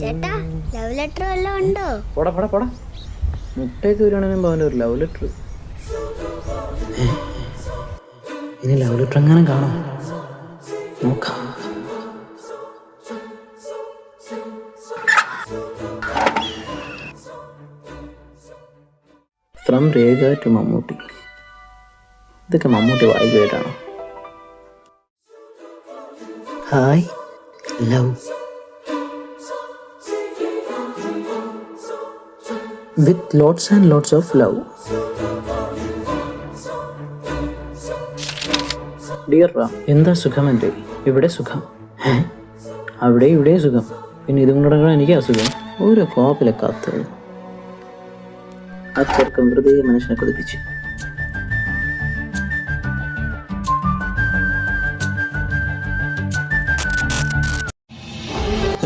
ചേട്ടാ love letter വല്ലതും ഉണ്ടോ? പോടാ പോടാ പോടാ. മുട്ടയൊക്കെ വരുവാണെങ്കിൽ ഒരു ലവ് ലെറ്റർ ഇനി ലവ് ലെറ്റർ എങ്ങനെ കാണാം? നോക്കാം. From Rekha to Mammootty. ഇതൊക്കെ Mammootty വായിക്കുമായിട്ടാണോ hi love with lots and lots of love dear Ram എന്താ സുഖം എന്റെ? ഇവിടെ സുഖം? അവിടെ ഇവിടെ സുഖം. പിന്നെ ഇതും കൂടെ എനിക്ക് അസുഖം ഒരു കോപ്പിലെ കാത്ത്. ആ ചെറുക്കം വെറുതെ മനുഷ്യനെ കൊതിപ്പിച്ചു.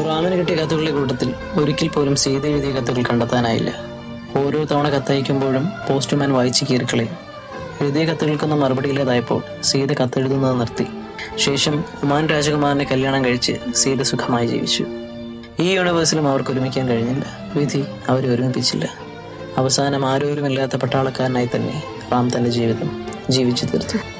റാമിന് കിട്ടിയ കത്തുകളുടെ കൂട്ടത്തിൽ ഒരിക്കൽ പോലും സീത എഴുതിയ കത്തുകൾ കണ്ടെത്താനായില്ല. ഓരോ തവണ കത്തയക്കുമ്പോഴും പോസ്റ്റ്മാൻ വായിച്ച് കീറിക്കളയും. എഴുതിയ കത്തുകൾക്കൊന്നും മറുപടിയില്ലാതായപ്പോൾ സീത കത്തെഴുതുന്നത് നിർത്തി. ശേഷം ഉമാൻ രാജകുമാരനെ കല്യാണം കഴിച്ച് സീത സുഖമായി ജീവിച്ചു. ഈ യൂണിവേഴ്സിലും അവർക്ക് ഒരുമിക്കാൻ കഴിഞ്ഞില്ല. വിധി അവരെ ഒരുമിപ്പിച്ചില്ല. അവസാനം ആരോരുമില്ലാത്ത പട്ടാളക്കാരനായി തന്നെ റാം തന്റെ ജീവിതം ജീവിച്ചു തീർത്തു.